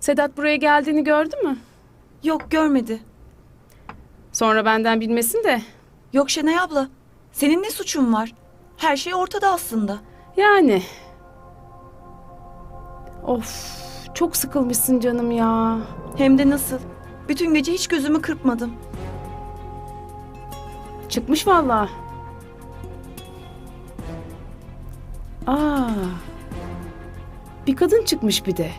Sedat buraya geldiğini gördü mü? Yok görmedi. Sonra benden bilmesin de. Yok Şenay abla. Senin ne suçun var? Her şey ortada aslında. Yani. Of, çok sıkılmışsın canım ya. Hem de nasıl? Bütün gece hiç gözümü kırpmadım. Çıkmış vallahi. Aa. Bir kadın çıkmış bir de.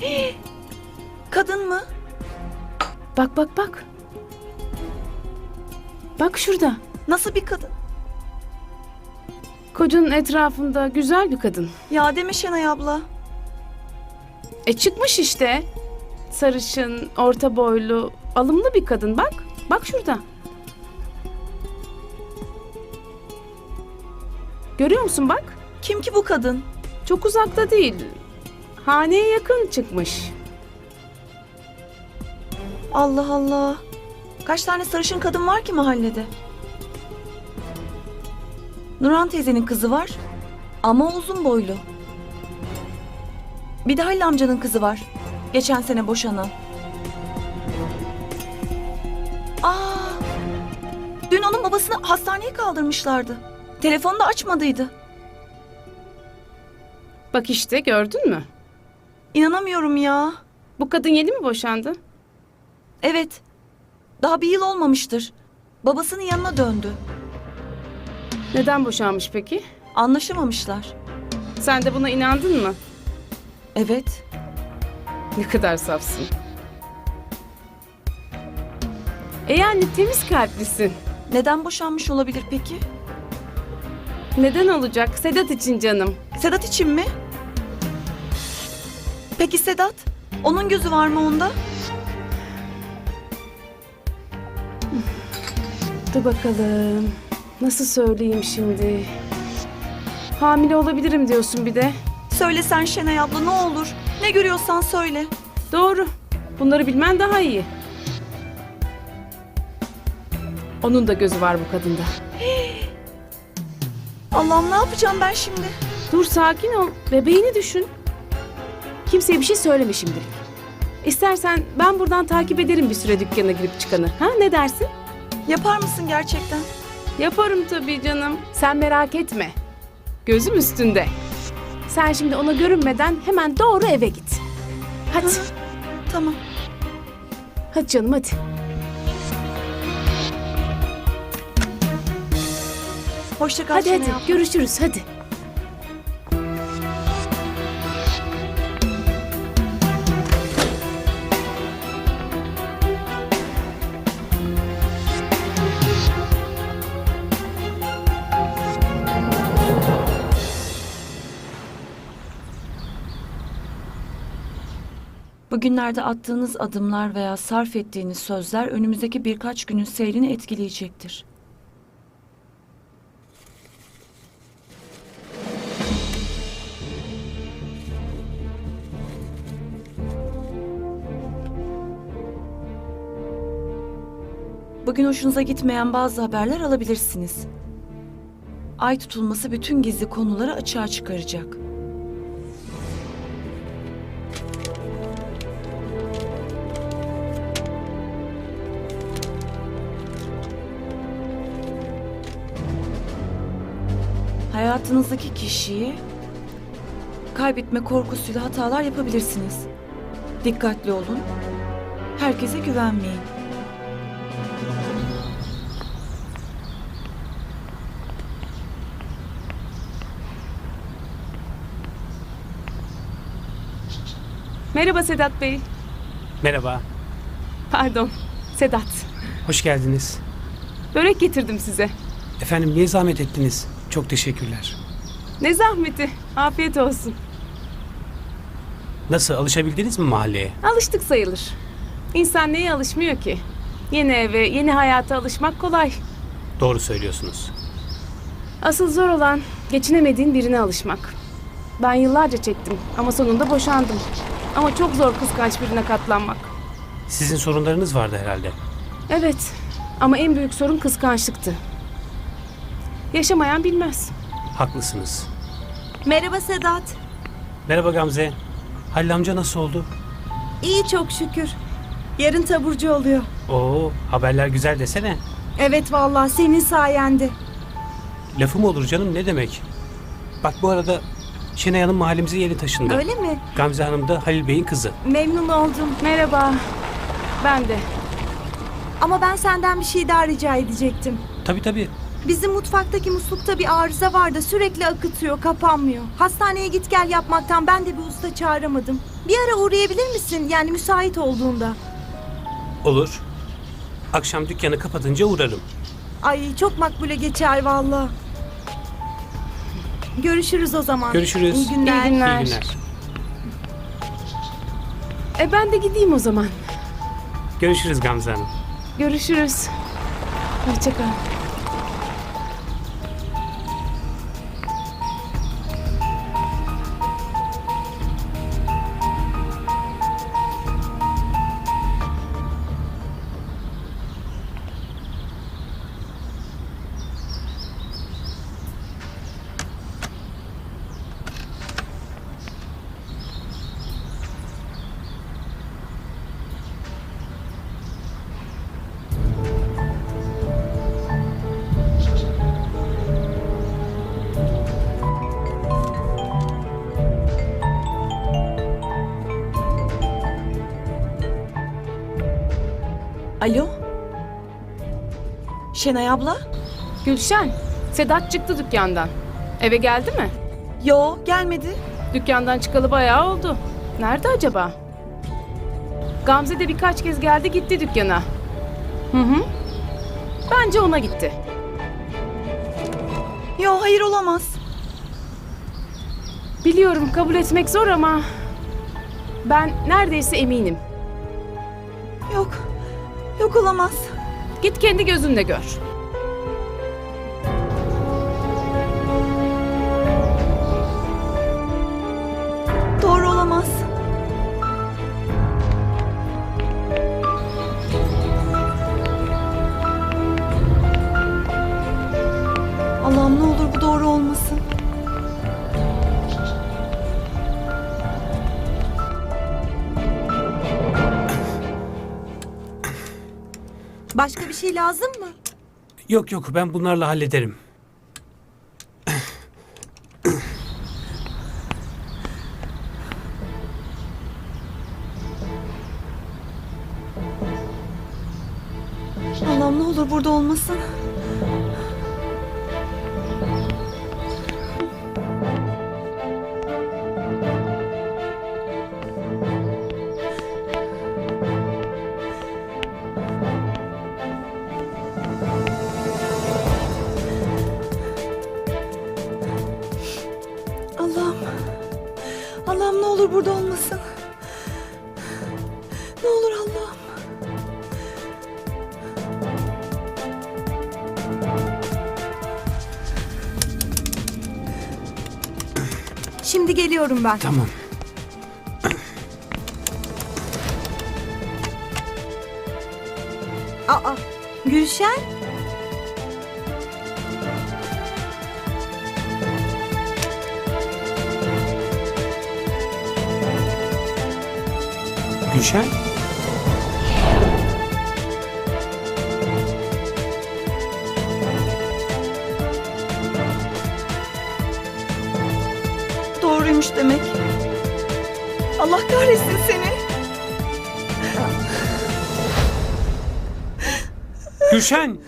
Kadın mı? Bak bak bak. Bak şurada. Nasıl bir kadın? Kocanın etrafında güzel bir kadın. Ya deme Şenay abla. E çıkmış işte. Sarışın, orta boylu, alımlı bir kadın bak. Bak şurada. Görüyor musun bak? Kim ki bu kadın? Çok uzakta değil. Haneye yakın çıkmış. Allah Allah. Kaç tane sarışın kadın var ki mahallede? Nurhan teyzenin kızı var. Ama uzun boylu. Bir de Halil amcanın kızı var. Geçen sene boşanan. Aa! Dün onun babasını hastaneye kaldırmışlardı. Telefonu da açmadıydı. Bak işte gördün mü? İnanamıyorum ya. Bu kadın yeni mi boşandı? Evet. Daha bir yıl olmamıştır. Babasının yanına döndü. Neden boşanmış peki? Anlaşamamışlar. Sen de buna inandın mı? Evet. Ne kadar safsın. E yani temiz kalplisin. Neden boşanmış olabilir peki? Neden olacak? Sedat için canım. Sedat için mi? Peki Sedat? Onun gözü var mı onda? Dur bakalım. Nasıl söyleyeyim şimdi? Hamile olabilirim diyorsun bir de. Söylesen Şenay abla ne olur. Ne görüyorsan söyle. Doğru. Bunları bilmen daha iyi. Onun da gözü var bu kadında. Allah'ım ne yapacağım ben şimdi? Dur sakin ol. Bebeğini düşün. Kimseye bir şey söyleme şimdilik. İstersen ben buradan takip ederim bir süre dükkana girip çıkanı. Ha ne dersin? Yapar mısın gerçekten? Yaparım tabii canım. Sen merak etme. Gözüm üstünde. Sen şimdi ona görünmeden hemen doğru eve git. Hadi. Hı. Tamam. Hadi canım hadi. Hoşça kal Hadi hadi abla. görüşürüz hadi. Bugünlerde attığınız adımlar veya sarf ettiğiniz sözler önümüzdeki birkaç günün seyrini etkileyecektir. Bugün hoşunuza gitmeyen bazı haberler alabilirsiniz. Ay tutulması bütün gizli konuları açığa çıkaracak. Hayatınızdaki kişiyi kaybetme korkusuyla hatalar yapabilirsiniz. Dikkatli olun. Herkese güvenmeyin. Merhaba Sedat Bey. Merhaba, Pardon. Sedat. hoş geldiniz. Börek getirdim size. Efendim niye zahmet ettiniz? Çok teşekkürler. Ne zahmeti. Afiyet olsun. Nasıl, alışabildiniz mi mahalleye? Alıştık sayılır. İnsan neye alışmıyor ki? Yeni eve, yeni hayata alışmak kolay. Doğru söylüyorsunuz. Asıl zor olan geçinemediğin birine alışmak. Ben yıllarca çektim ama sonunda boşandım. Ama çok zor kıskanç birine katlanmak. Sizin sorunlarınız vardı herhalde. Evet ama en büyük sorun kıskançlıktı. Yaşamayan bilmez. Haklısınız. Merhaba Sedat. Merhaba Gamze. Halil amca nasıl oldu? İyi çok şükür. Yarın taburcu oluyor. Oo, haberler güzel desene. Evet vallahi senin sayende. Lafı mı olur canım ne demek? Bak bu arada Şenay Hanım mahallemize yeni taşındı. Öyle mi? Gamze Hanım da Halil Bey'in kızı. Memnun oldum. Merhaba. Ben de. Ama ben senden bir şey daha rica edecektim. Tabii tabii. Bizim mutfaktaki muslukta bir arıza var da sürekli akıtıyor, kapanmıyor. Hastaneye git gel yapmaktan ben de bir usta çağıramadım. Bir ara uğrayabilir misin? Yani müsait olduğunda. Olur. Akşam dükkanı kapatınca uğrarım. Ay çok makbule geçer valla. Görüşürüz o zaman. Görüşürüz. İyi günler. İyi günler. İyi günler. E ben de gideyim o zaman. Görüşürüz Gamze Hanım. Görüşürüz. Hoşça Şenay abla? Gülşen, Sedat çıktı dükkandan. Eve geldi mi? Yo gelmedi. Dükkandan çıkalı bayağı oldu. Nerede acaba? Gamze de birkaç kez geldi gitti dükkana. Hı hı. Bence ona gitti. Yo hayır olamaz. Biliyorum kabul etmek zor ama ben neredeyse eminim. Yok. Yok olamaz. Git kendi gözünle gör. Lazım mı? Yok yok ben bunlarla hallederim. Allah'ım ne olur burada olmasın. Burada olmasın. Ne olur Allah'ım. Şimdi geliyorum ben. Tamam. Aa, Gülşen? Gülşen. Doğruymuş demek. Allah kahretsin seni. Gülşen.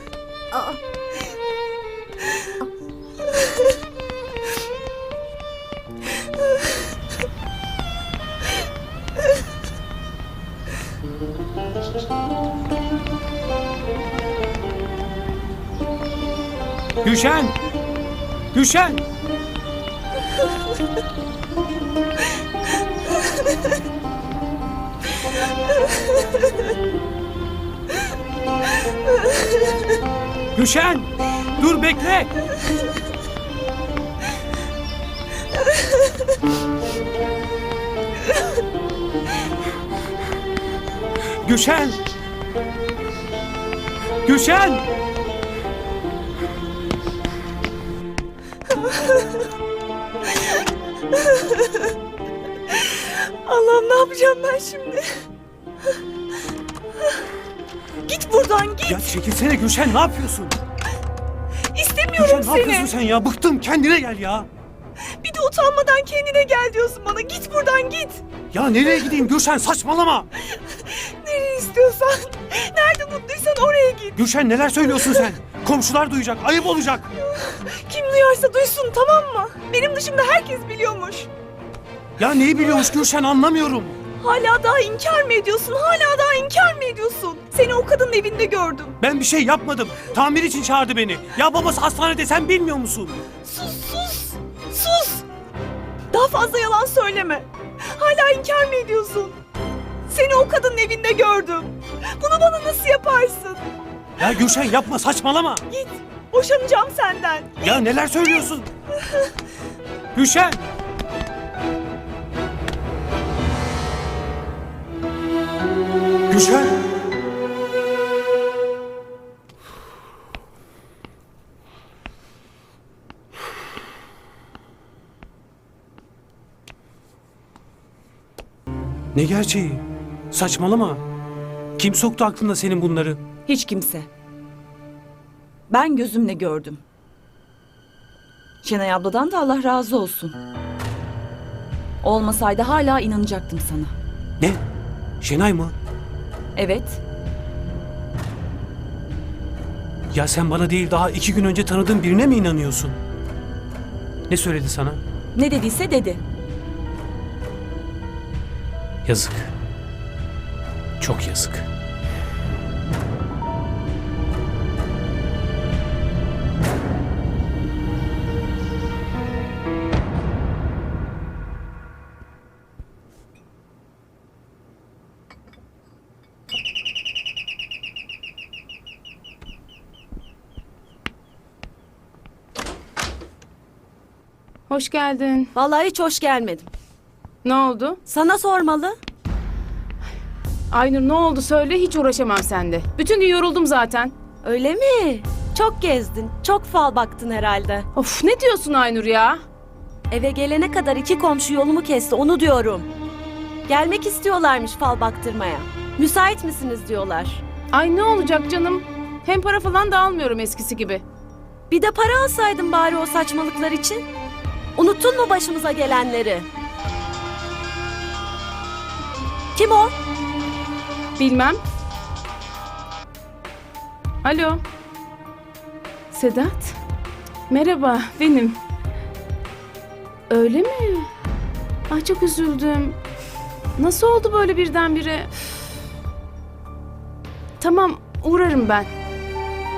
Gülşen. Gülşen. Gülşen. Dur bekle. Gülşen. Gülşen. Allah'ım ne yapacağım ben şimdi? Git buradan git. Ya çekilsene Gülşen ne yapıyorsun? İstemiyorum Gülşen ne yapıyorsun sen ya? Bıktım kendine gel ya. Bir de utanmadan kendine gel diyorsun bana. Git buradan git. Ya nereye gideyim Gülşen saçmalama. Nereye istiyorsan. Nerede mutluysan oraya git. Gülşen neler söylüyorsun sen? Komşular duyacak ayıp olacak. Kim duyarsa duysun tamam mı? Benim dışımda herkes biliyormuş. Ya neyi biliyormuş Gülşen anlamıyorum. Hala daha inkar mı ediyorsun? Hala daha inkar mı ediyorsun? Seni o kadının evinde gördüm. Ben bir şey yapmadım. Tamir için çağırdı beni. Ya babası hastanede sen bilmiyor musun? Sus sus. Sus. Daha fazla yalan söyleme. Hala inkar mı ediyorsun? Seni o kadının evinde gördüm. Bunu bana nasıl yaparsın? Ya Gülşen yapma saçmalama. Git. Boşanacağım senden. Ya neler söylüyorsun? Gülşen! Gülşen! Ne gerçeği? Saçmalama. Kim soktu aklına senin bunları? Hiç kimse. Ben gözümle gördüm. Şenay abladan da Allah razı olsun. Olmasaydı hala inanacaktım sana. Ne? Şenay mı? Evet, Ya sen bana değil daha iki gün önce tanıdığın birine mi inanıyorsun? Ne söyledi sana? ne dediyse dedi. Yazık. Çok yazık. Hoş geldin. Vallahi hiç hoş gelmedim. Ne oldu? Sana sormalı. Aynur ne oldu söyle hiç uğraşamam sende. Bütün gün yoruldum zaten. Öyle mi? Çok gezdin, çok fal baktın herhalde. Of ne diyorsun Aynur ya? Eve gelene kadar iki komşu yolumu kesti, onu diyorum. Gelmek istiyorlarmış fal baktırmaya. Müsait misiniz diyorlar. Ay ne olacak canım? Hem para falan da almıyorum eskisi gibi. Bir de para alsaydın bari o saçmalıklar için. Unuttun mu başımıza gelenleri? Kim o? Bilmem. Alo. Sedat. Merhaba benim. Öyle mi? Ay çok üzüldüm. Nasıl oldu böyle birdenbire? Tamam uğrarım ben.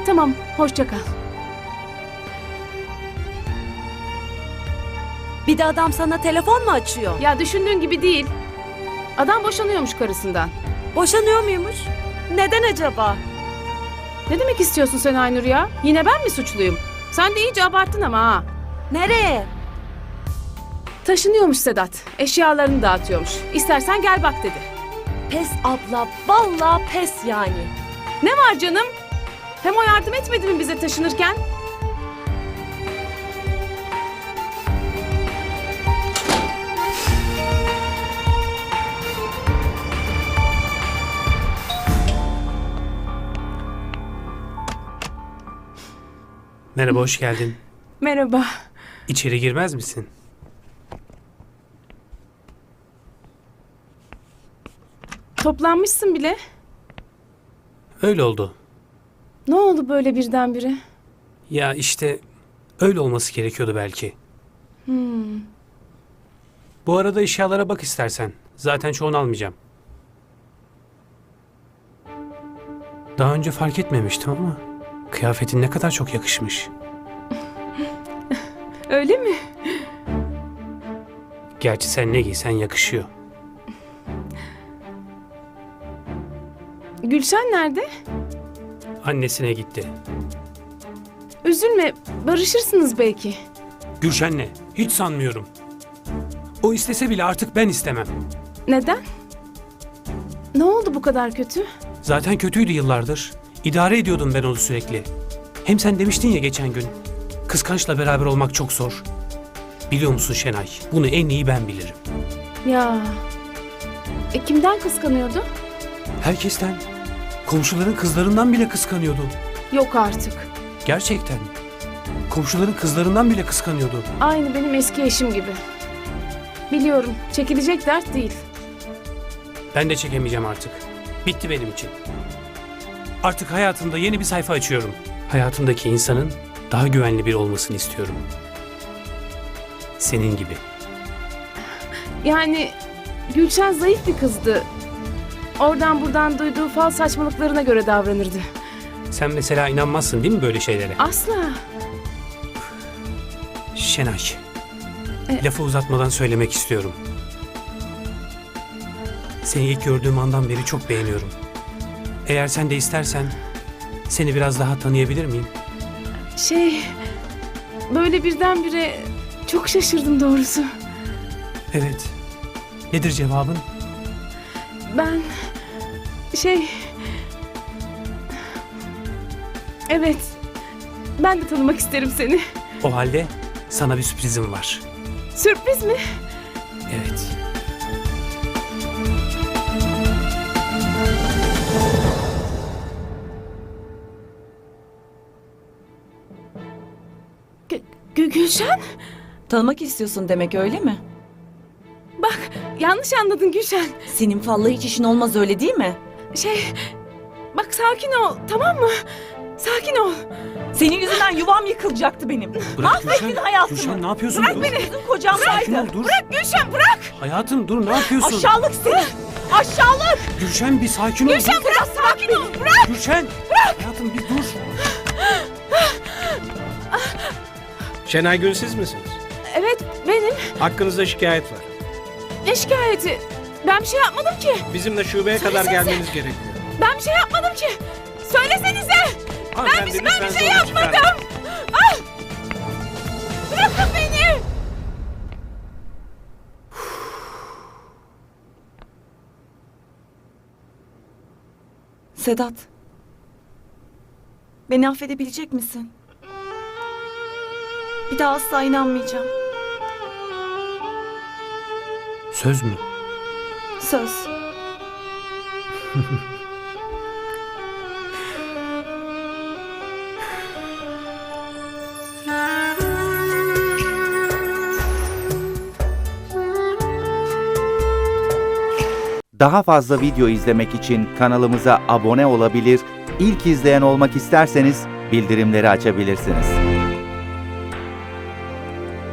Tamam hoşça kal. Bir de adam sana telefon mu açıyor? Ya düşündüğün gibi değil. Adam boşanıyormuş karısından. Boşanıyor muymuş? Neden acaba? Ne demek istiyorsun sen Aynur ya? Yine ben mi suçluyum? Sen de iyice abarttın ama ha. Nereye? Taşınıyormuş Sedat. Eşyalarını dağıtıyormuş. İstersen gel bak dedi. Pes abla, vallahi pes yani. Ne var canım? Hem o yardım etmedi mi bize taşınırken? Merhaba hoş geldin. Merhaba. İçeri girmez misin? Toplanmışsın bile. Öyle oldu. Ne oldu böyle birdenbire? Ya işte öyle olması gerekiyordu belki. Bu arada eşyalara bak istersen. Zaten çoğunu almayacağım. Daha önce fark etmemiştim ama kıyafetin ne kadar çok yakışmış. Öyle mi? Gerçi sen ne giysen yakışıyor. Gülşen nerede? Annesine gitti. Üzülme. Barışırsınız belki. Gülşen'le hiç sanmıyorum. O istese bile artık ben istemem. Neden? Ne oldu bu kadar kötü? Zaten kötüydü yıllardır. İdare ediyordum ben onu sürekli. Hem sen demiştin ya geçen gün. Kıskançla beraber olmak çok zor. Biliyor musun Şenay? Bunu en iyi ben bilirim. Ya E kimden kıskanıyordu? Herkesten. Komşuların kızlarından bile kıskanıyordu. Yok artık. Gerçekten. Komşuların kızlarından bile kıskanıyordu. Aynı benim eski eşim gibi. Biliyorum, çekilecek dert değil. Ben de çekemeyeceğim artık. Bitti benim için. Artık hayatımda yeni bir sayfa açıyorum. Hayatımdaki insanın daha güvenli bir olmasını istiyorum. Senin gibi. Yani Gülşen zayıf bir kızdı. Oradan buradan duyduğu fal saçmalıklarına göre davranırdı. Sen mesela inanmazsın değil mi böyle şeylere? Asla. Şenay. E- Lafı uzatmadan söylemek istiyorum. Seni ilk gördüğüm andan beri çok beğeniyorum. Eğer sen de istersen seni biraz daha tanıyabilir miyim? Şey, böyle birdenbire çok şaşırdım doğrusu. Evet. Nedir cevabın? Ben şey Evet. Ben de tanımak isterim seni. O halde sana bir sürprizim var. Sürpriz mi? Evet. Gü- Gü- Gülşen? Tanımak istiyorsun demek öyle mi? Bak yanlış anladın Gülşen. Senin falla hiç işin olmaz öyle değil mi? Şey bak sakin ol tamam mı? Sakin ol. Senin yüzünden yuvam yıkılacaktı benim. Bırak Mahvettin Gülşen. hayatımı. Gülşen ne yapıyorsun? Bırak beni. Bizim kocam Sakin ol dur. Gülşen bırak. Hayatım dur ne yapıyorsun? Aşağılık seni. Aşağılık. Gülşen bir sakin ol. Gülşen bırak sakin ol. Bırak. Gülşen. Şenay Gül siz misiniz? Evet benim. Hakkınızda şikayet var. Ne şikayeti? Ben bir şey yapmadım ki. Bizimle şubeye kadar Söylesenize. gelmeniz gerekiyor. Ben bir şey yapmadım ki. Söylesenize. Hanımefendi, bir- ben lütfen bir şey çıkarmayın. yapmadım. Ah! Bırakın beni. Sedat. Beni affedebilecek misin? Bir daha asla inanmayacağım. Söz mü? Söz. Daha fazla video izlemek için kanalımıza abone olabilir, ilk izleyen olmak isterseniz bildirimleri açabilirsiniz.